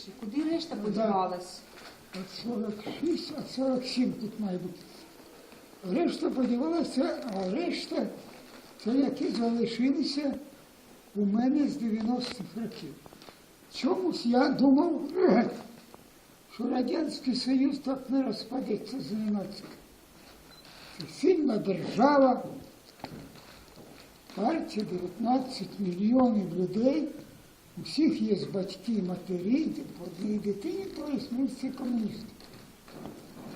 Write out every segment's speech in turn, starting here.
тисячі. Куди решта подівалась? От 46, а 47 тут має бути. Решта подівалася, а решта це які залишилися у мене з 90-х років. Чомусь я думав, що Радянський Союз так не розпадеться зненацька. Це сильна держава, партія 19 мільйонів людей, всіх є батьки і матері, по одній дитині, всі комуністи.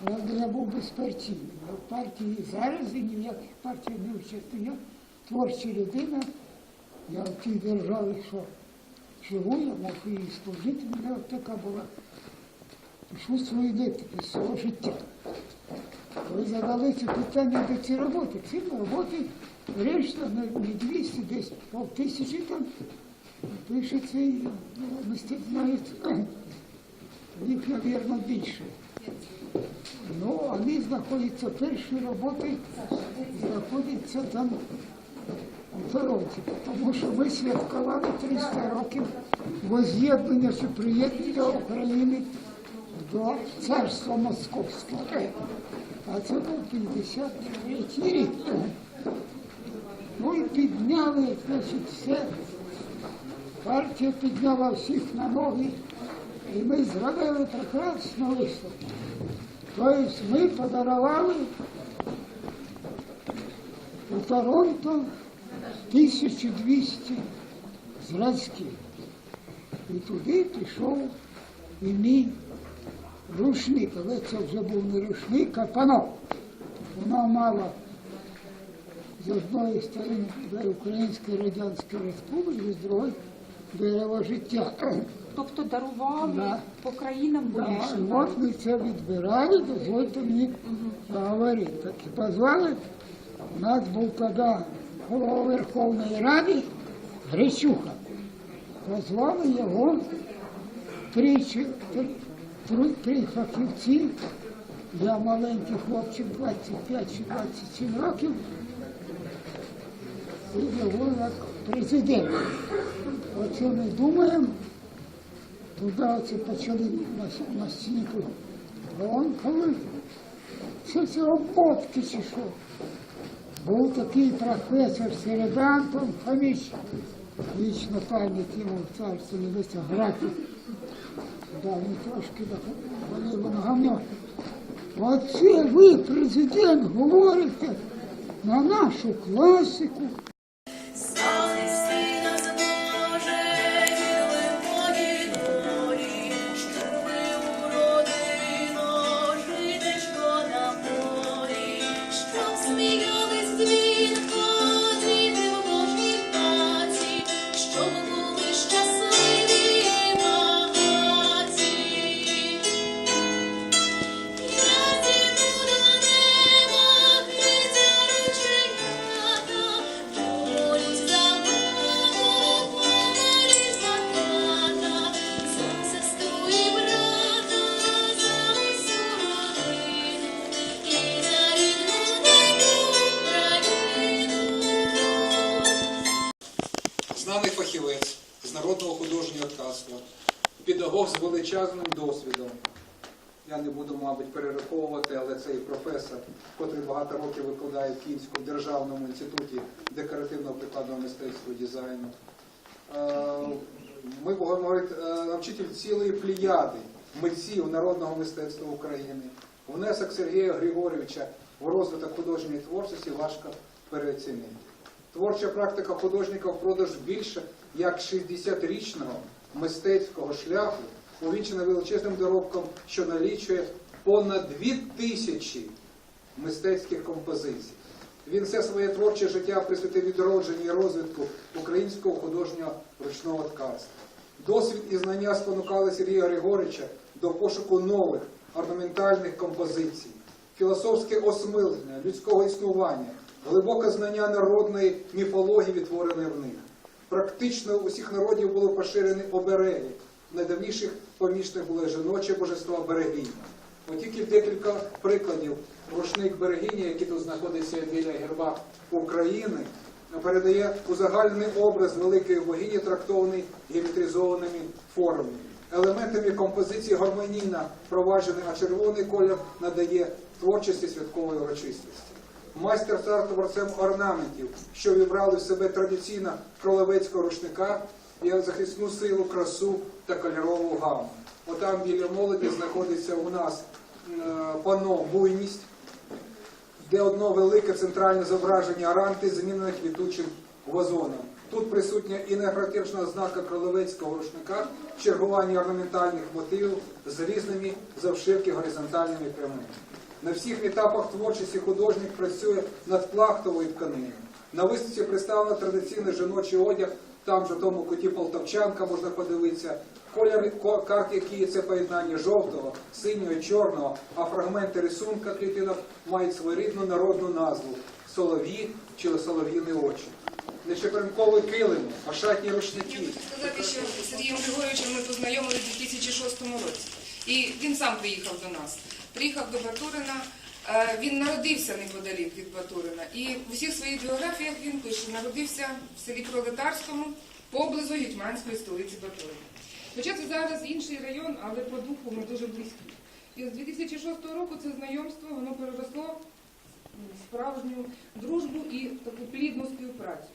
Правда, я був безпартійний. Я в партії зараз і ні в яких партіях не участвую. Я творча людина, я в тій державі, що живу, я можу її служити, в мене така була. Пишу свої літики з свого життя. Ви задали це питання до цієї роботи. Ці роботи не не 200, десь пів тисячі там пише цей ну, мистець навіть їх, мабуть, більше. Ну, вони знаходяться, перші роботи знаходяться там у Торонті, тому що ми святкували 300 років воз'єднання чи приєднання України до царства Московського. А це був 53 рік. Ну і підняли, значить, все. Партія підняла всіх на ноги, і ми зробили прекрасну виставку. Тобто ми подарували у Торонто 1200 зразків. І туди пішов і мій рушник, але це вже був не рушник, а пано. Вона мала з одної сторони Української Радянської Республіки, з другої дерево життя. Тобто дарували Да. по країнам Да, ми це відбирали, дозвольте мені поговорити. Так і позвали. У нас був тоді голова Верховної Ради Гречуха. Позвали його три, три, три, три фахівці. Я маленький хлопчик 25 чи 27 років. І його як президент. Оце ми думаємо, туди оце почали на, на стіні Гонковий. Це це обмотки чи що. Був такий професор Середантон Фоміч, вічна пам'ять йому в царстві небесне, графік. Да, він трошки вони воно гамно. Оце ви, президент, говорите на нашу класику. Педагог з величезним досвідом. Я не буду, мабуть, перераховувати, але цей професор, котрий багато років викладає в Київському державному інституті декоративного прикладного мистецтва дизайну. Е, Ми будемо говорити, е, навчитель цілої плеяди митців народного мистецтва України. Внесок Сергія Григорьовича в розвиток художньої творчості важко переоцінити. Творча практика художника впродовж більше як 60-річного мистецького шляху увінчена величезним доробком, що налічує понад дві тисячі мистецьких композицій. Він все своє творче життя присвятив відродженню і розвитку українського художнього ручного ткацтва. Досвід і знання спонукали Сергія Григорича до пошуку нових орнаментальних композицій, філософське осмислення людського існування, глибоке знання народної міфології, відтвореної в них. Практично у всіх народів були поширені обереги. Найдавніших помічних були жіночі божества берегині. От тільки декілька прикладів. Рушник берегині, який тут знаходиться біля герба України, передає узагальний образ великої богині, трактований геометризованими формами. Елементами композиції гармонійно проваджений, а червоний колір надає творчості святкової урочистості. Майстер став творцем орнаментів, що вібрали в себе традиційно кролевецького рушника і захисну силу, красу та кольорову гаму. Отам біля молоді знаходиться у нас е, пано буйність, де одно велике центральне зображення аранти змінене квітучим вазоном. Тут присутня і негратична ознака кролевецького рушника, чергування орнаментальних мотивів з різними завширки горизонтальними прямими. На всіх етапах творчості художник працює над плахтовою тканиною. На виставці представлено традиційний жіночий одяг, там же в тому куті полтавчанка можна подивитися. Кольори ко- карт, які це поєднання жовтого, синього, чорного, а фрагменти рисунка клітинок мають своєрідну народну назву солов'ї чи солов'їні очі. Не чепринковий килим, а шатні Я рушники. хочу сказати, що Сергієм Григоровичем ми познайомилися у 2006 році. І він сам приїхав до нас. Приїхав до Батурина. Е, Він народився неподалік від Батурина. І в усіх своїх біографіях він пише, народився в селі Пролетарському поблизу гетьманської столиці Батурина. Хоча це зараз інший район, але по духу ми дуже близькі. І з 2006 року це знайомство воно переросло в справжню дружбу і таку плідну співпрацю.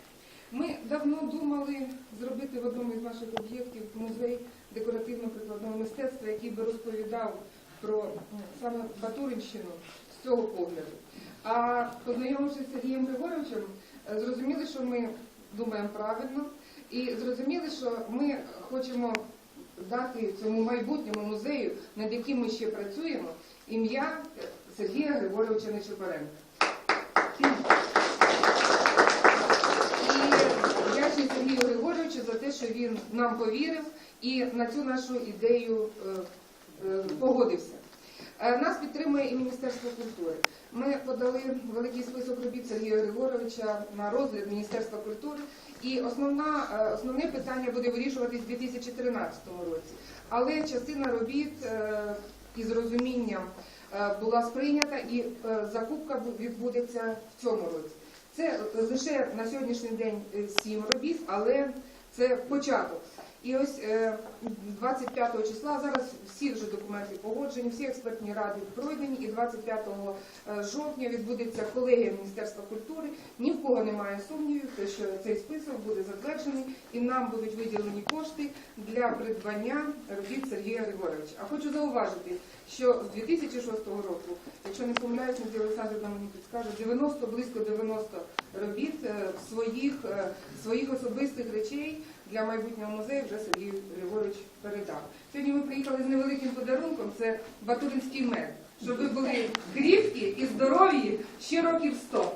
Ми давно думали зробити в одному із наших об'єктів музей декоративно-прикладного мистецтва, який би розповідав про ну, саме Батуринщину з цього погляду. А познайомившись з Сергієм Григоровичем, е, зрозуміли, що ми думаємо правильно, і зрозуміли, що ми хочемо дати цьому майбутньому музею, над яким ми ще працюємо, ім'я е, Сергія Григоровича Нечипаренка. І вдячний Сергію Григоровичу за те, що він нам повірив і на цю нашу ідею е, погодився. Е, Нас підтримує і Міністерство культури. Ми подали великий список робіт Сергія Григоровича на розгляд Міністерства культури. І основна, е, основне питання буде вирішуватись у 2013 році. Але частина робіт е, із розумінням е, була сприйнята і е, закупка відбудеться в цьому році. Це лише на сьогоднішній день е, сім робіт, але це початок. І ось е, 25 числа зараз всі вже документи погоджені, всі експертні ради пройдені, і 25 е, жовтня відбудеться колегія Міністерства культури. Ні в кого немає сумнівів, що цей список буде затверджений, і нам будуть виділені кошти для придбання робіт Сергія Григоровича. А хочу зауважити, що з 2006 року, якщо не помиляюсь, Надія Олександрівна мені підскаже, 90, близько 90 робіт е, своїх, е, своїх особистих речей для майбутнього музею вже Сергій Львович передав. Сьогодні ми приїхали з невеликим подарунком, це Батуринський мед, щоб ви були кріпкі і здорові ще років 100.